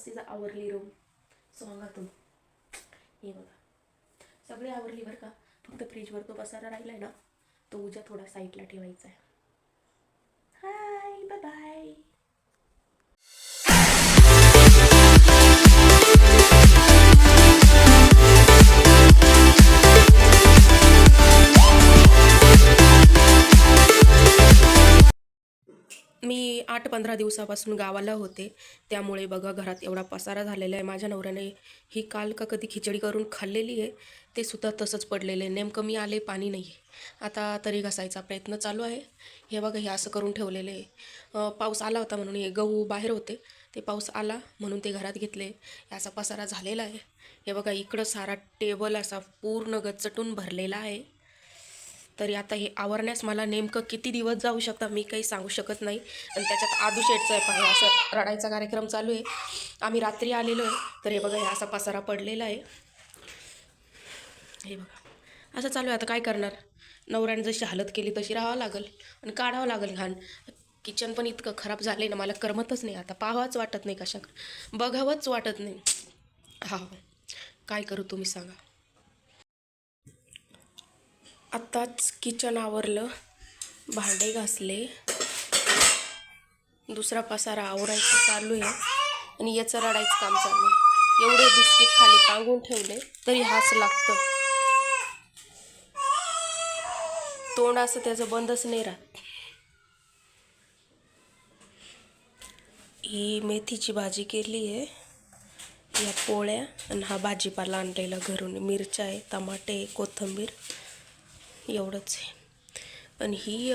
व्यवस्थित आवरली रूम सांगा तू हे बघा. सगळे आवरली बरं का. फक्त फ्रीजवर तो बसायला राहिला आहे ना तो उद्या थोडा साईडला ठेवायचा आहे हाय बाय बाय मी आठ पंधरा दिवसापासून गावाला होते. त्यामुळे बघा घरात एवढा पसारा झालेला आहे. माझ्या नवऱ्याने ही काल का कधी खिचडी करून खाल्लेली आहे. ते सुद्धा तसंच पडलेलं आहे. नेमकं मी आले पाणी नाही आहे आता तरी घासायचा प्रयत्न चालू आहे. हे बघा हे असं करून ठेवलेलं आहे. पाऊस आला होता म्हणून हे गहू बाहेर होते. ते पाऊस आला म्हणून ते घरात घेतले. याचा असा पसारा झालेला आहे. हे बघा इकडं सारा टेबल असा पूर्ण गचटून भरलेला आहे. तरी आता हे आवरण्यास मला नेमकं किती दिवस जाऊ शकता मी काही सांगू शकत नाही. आणि त्याच्यात आदू शेटचं आहे पाहिजे असं रडायचा कार्यक्रम चालू आहे. आम्ही रात्री आलेलो आहे तर हे बघा हे असा पसारा पडलेला आहे. हे बघा असं चालू आहे. आता काय करणार? नवऱ्याने जशी हालत केली तशी राहावं लागेल आणि काढावं लागेल घाण. किचन पण इतकं खराब झालं आहे ना मला करमतच नाही आता. पाहावंच वाटत नाही कशा बघावंच वाटत नाही. हा काय करू तुम्ही सांगा. आत्ताच किचन आवरलं भांडे घासले. दुसरा पसारा आवरायचं चालू आहे आणि याचं रडायचं काम चालू आहे. एवढे बिस्किट खाली टांगून ठेवले तरी हाच लागतं. तोंड असं त्याचं बंदच नाही राहत. ही मेथीची भाजी केली आहे. या पोळ्या आणि हा भाजीपाला आणलेला घरून मिरच्या आहे टमाटे आहे, कोथिंबीर. एवढंच आहे. आणि ही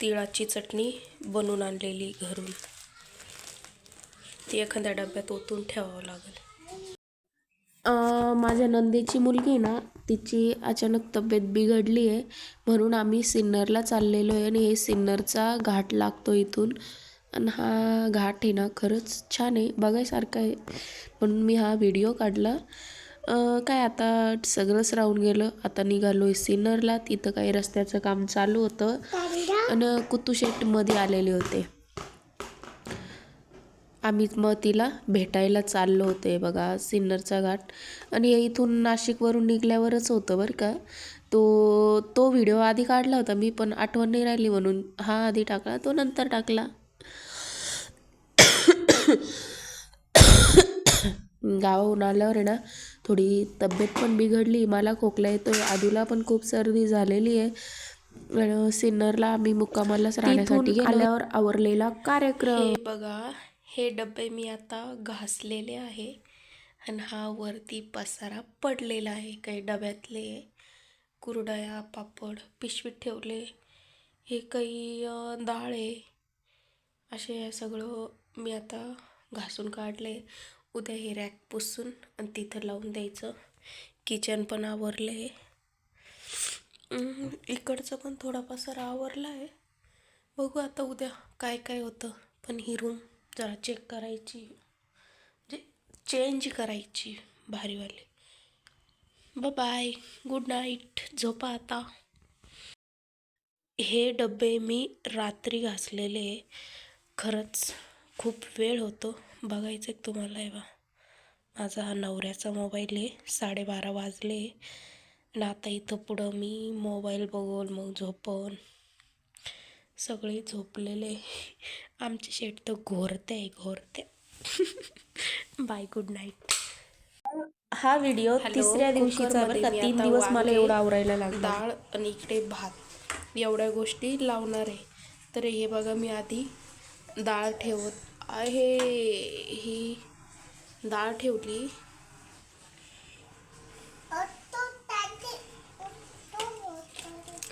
तिळाची चटणी बनवून आणलेली घरून. ती एखाद्या डब्यात ओतून ठेवावं लागेल. माझ्या नंदेची मुलगी ना तिची अचानक तब्येत बिघडली आहे. म्हणून आम्ही सिन्नरला चाललेलो आहे आणि हे सिन्नरचा घाट लागतो इथून. आणि हा घाट आहे ना खरंच छान आहे. बघायसारखा आहे. म्हणून मी हा व्हिडिओ काढला. काय आता सगळंच राहून गेलं. आता निघालो आहे सिन्नरला. तिथं काही रस्त्याचं काम चालू होतं. आणि कुतुशेटमध्ये आलेले होते. आम्ही मग तिला भेटायला चाललो होते बघा सिन्नरचा घाट. आणि इथून नाशिकवरून निघल्यावरच होतं बरं का. तो तो व्हिडिओ आधी काढला होता मी पण आठवण नाही राहिली म्हणून. हा आधी टाकला तो नंतर टाकला. गावाहून आल्यावर आहे ना थोडी तब्येत पण बिघडली मला खोकला येतोय आदूला पण खूप सर्दी झालेली आहे. आणि सिन्नरला आम्ही मुक्कामालाच राहण्यासाठी गेलो. आल्यावर आवरलेला कार्यक्रम. बघा हे डबे मी आता घासलेले आहे आणि हा वरती पसारा पडलेला आहे काही डब्यातले कुरडया पापड पिशवीत ठेवले हे काही डाळ आहे. असे हे सगळं मी आता घासून काढले. उद्या हे रॅक पुसून आणि तिथं लावून द्यायचं. किचन पण आवरलं आहे इकडचं पण थोडा पसारा आवरला आहे. बघू आता उद्या काय काय होतं. पण ही रूम जरा चेक करायची. म्हणजे चेंज करायची भारीवाली. बाय गुड नाईट झोपा आता. हे डबे मी रात्री घासलेले खरंच खूप वेळ होतो. बघायचं आहे तुम्हाला? आहे बा माझा हा नवऱ्याचा मोबाईल आहे. साडेबारा वाजले. आणि आता इथं पुढं मी मोबाईल बघून मग झोपन. सगळे झोपलेले. आमचे शेट तर घोरते आहे घोरते. बाय गुड नाईट हा व्हिडिओ तिसऱ्या दिवशीचा बरं का? तीन दिवस मला एवढा आवरायला लागला. डाळ आणि इकडे भात. एवढ्या गोष्टी लावणार आहे. तर हे बघा मी आधी डाळ ठेवत आहे. ही डाळ ठेवली.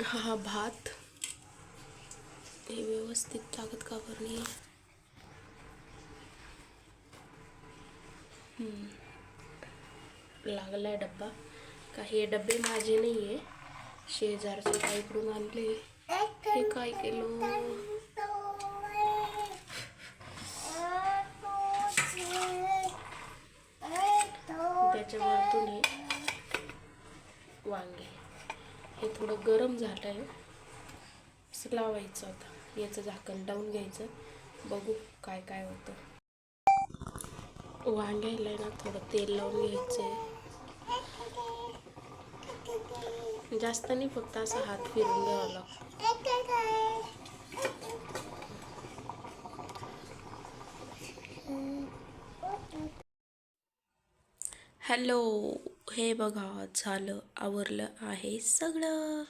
हा भात. हे व्यवस्थित ताकद का बरं नाही लागलाय डब्बा. काही डब्बे माझे नाही आहे शेजारचे काहीकडून आणले हे काय केलं त्याच्या वरतून हे वांगे हे थोडं गरम झालं आहे असं लावायचं आता. याचं झाकण लावून घ्यायचं. बघू काय काय होतं. वांग्याला ना थोडं तेल लावून घ्यायचं आहे जास्त नाही फक्त असं हात फिरून घ्यावा लागतो. हॅलो. हे बघा झालं आवरलं आहे सगळं.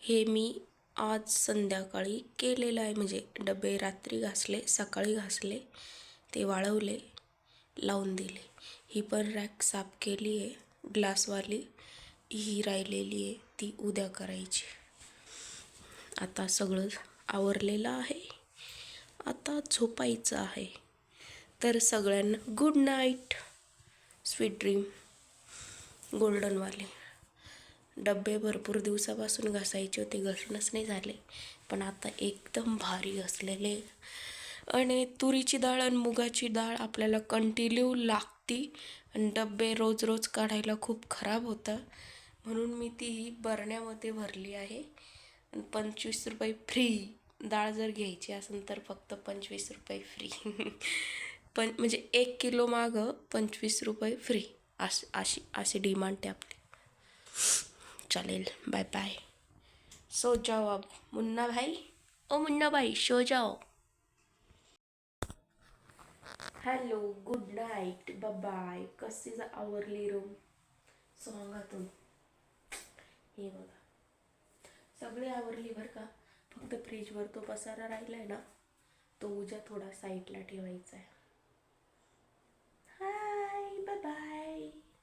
हे मी आज संध्याकाळी केलेलं आहे. म्हणजे डबे रात्री घासले सकाळी घासले ते वाळवले लावून दिले. ही पण रॅक साफ केली आहे. ग्लासवाली ही राहिलेली आहे. ती उद्या करायची. आता सगळं आवरलेलं आहे. आता झोपायचं आहे. तर सगळ्यांना गुड नाईट स्वीट ड्रीम गोल्डनवाले. डब्बे भरपूर दिवसापासून घासायचे होते घसणच नाही झाले. पण आता एकदम भारी घसलेले. आणि तुरीची डाळ आणि मुगाची डाळ आपल्याला कंटिन्यू लागती. आणि डब्बे रोज रोज काढायला खूप खराब होतं. म्हणून मी ती ही बरण्यामध्ये भरली आहे. आणि पंचवीस रुपये फ्री डाळ जर घ्यायची असेल तर फक्त पंचवीस रुपये फ्री पण म्हणजे एक किलो मागं पंचवीस रुपये फ्री अशी अशी अशी डिमांड आहे आपली. चालेल बाय बाय सो जाओ अब मुन्ना भाई. ओ मुन्ना भाई सो जाओ. हॅलो गुड नाईट बाय कस इज आवरली रूम सॉंगातून हे बघा. सगळी आवरली बरं का? फक्त फ्रीजवर तो पसारा राहिला आहे ना तो उद्या थोडा साईडला ठेवायचा आहे. Hi bye bye